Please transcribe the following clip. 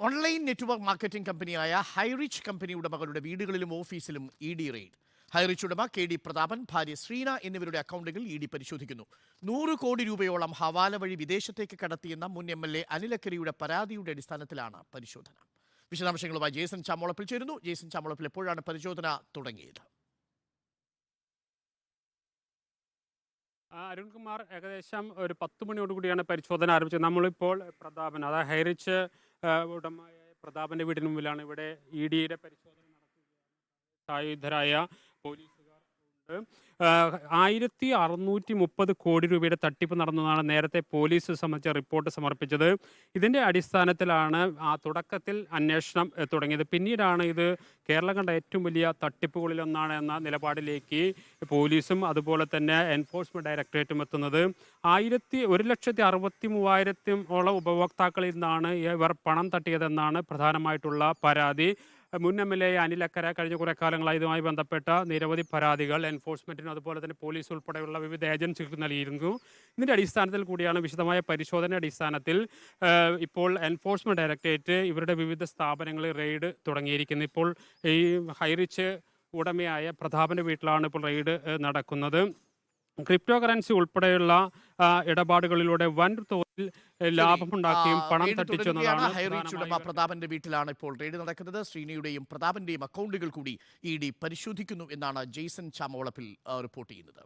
Online network marketing കമ്പനിയായ Highrich company ഉടമകളുടെ വീടുകളിലും ഓഫീസിലും ഇ ഡി റെയ്ഡ് ഹൈറിച്ച് ഉടമ കെ ഡി പ്രതാപൻ ഭാര്യ ശ്രീന എന്നിവരുടെ അക്കൗണ്ടുകൾ ഇ ഡി പരിശോധിക്കുന്നു. നൂറ് കോടി രൂപയോളം ഹവാല വഴി വിദേശത്തേക്ക് കടത്തിയെന്ന മുൻ എം എൽ എ അനിലക്കരയുടെ പരാതിയുടെ അടിസ്ഥാനത്തിലാണ് പരിശോധന. വിശദാംശങ്ങളുമായി ജേസൺ ചാമോളപ്പിൽ ചേരുന്നു. ജേസൺ ചാമോളപ്പിൽ എപ്പോഴാണ് പരിശോധന തുടങ്ങിയത്? അരുൺകുമാർ ഏകദേശം ഒരു പത്ത് മണിയോടുകൂടിയാണ് പരിശോധന ആരംഭിച്ചത്. നമ്മളിപ്പോൾ പ്രതാപൻ അതായത് ഹൈറിച്ച് ഉടമയായ പ്രതാപന്റെ വീടിന് മുമ്പിലാണ് ഇവിടെ ഇ ഡിയുടെ പരിശോധന നടത്തുകയാണ്. സായുധരായ ഉണ്ട് ആയിരത്തി അറുന്നൂറ്റി മുപ്പത് കോടി രൂപയുടെ തട്ടിപ്പ് നടന്നതാണ് നേരത്തെ പോലീസ് സംബന്ധിച്ച റിപ്പോർട്ട് സമർപ്പിച്ചത്. ഇതിന്റെ അടിസ്ഥാനത്തിലാണ് ആ തുടക്കത്തിൽ അന്വേഷണം തുടങ്ങിയത്. പിന്നീടാണ് ഇത് കേരളം കണ്ട ഏറ്റവും വലിയ തട്ടിപ്പുകളിലൊന്നാണ് എന്ന നിലപാടിലേക്ക് പോലീസും അതുപോലെ തന്നെ എൻഫോഴ്സ്മെന്റ് ഡയറക്ടറേറ്റും എത്തുന്നത്. ആയിരത്തി ഒരു ലക്ഷത്തി അറുപത്തി മൂവായിരത്തി ഓളം ഉപഭോക്താക്കളിൽ നിന്നാണ് ഇവർ പണം തട്ടിയതെന്നാണ് പ്രധാനമായിട്ടുള്ള പരാതി. മുൻ എം എൽ എ അനിലക്കര കഴിഞ്ഞ കുറേ കാലങ്ങളായി ഇതുമായി ബന്ധപ്പെട്ട നിരവധി പരാതികൾ എൻഫോഴ്സ്മെന്റിനും അതുപോലെ തന്നെ പോലീസ് ഉൾപ്പെടെയുള്ള വിവിധ ഏജൻസികൾക്ക് നൽകിയിരുന്നു. ഇതിന്റെ അടിസ്ഥാനത്തിൽ കൂടിയാണ് വിശദമായ പരിശോധന അടിസ്ഥാനത്തിൽ ഇപ്പോൾ എൻഫോഴ്സ്മെന്റ് ഡയറക്ടറേറ്റ് ഇവരുടെ വിവിധ സ്ഥാപനങ്ങളിൽ റെയ്ഡ് തുടങ്ങിയിരിക്കുന്നു. ഇപ്പോൾ ഈ ഹൈറിച്ച് ഉടമയായ പ്രതാപന്റെ വീട്ടിലാണ് ഇപ്പോൾ റെയ്ഡ് നടക്കുന്നത്. ക്രിപ്റ്റോ കറൻസി ഉൾപ്പെടെയുള്ള ഇടപാടുകളിലൂടെ വൻ തോതിൽ ലാഭമുണ്ടാക്കുകയും പണം തട്ടിച്ചു. എന്നതാണ് പ്രതാപന്റെ വീട്ടിലാണ് ഇപ്പോൾ റെയ്ഡ് നടക്കുന്നത്. ശ്രീനിയുടെയും പ്രതാപന്റെയും അക്കൗണ്ടുകൾ കൂടി ഇ ഡി പരിശോധിക്കുന്നു എന്നാണ് ജെയ്സൺ ചാമോളപ്പിൽ റിപ്പോർട്ട് ചെയ്യുന്നത്.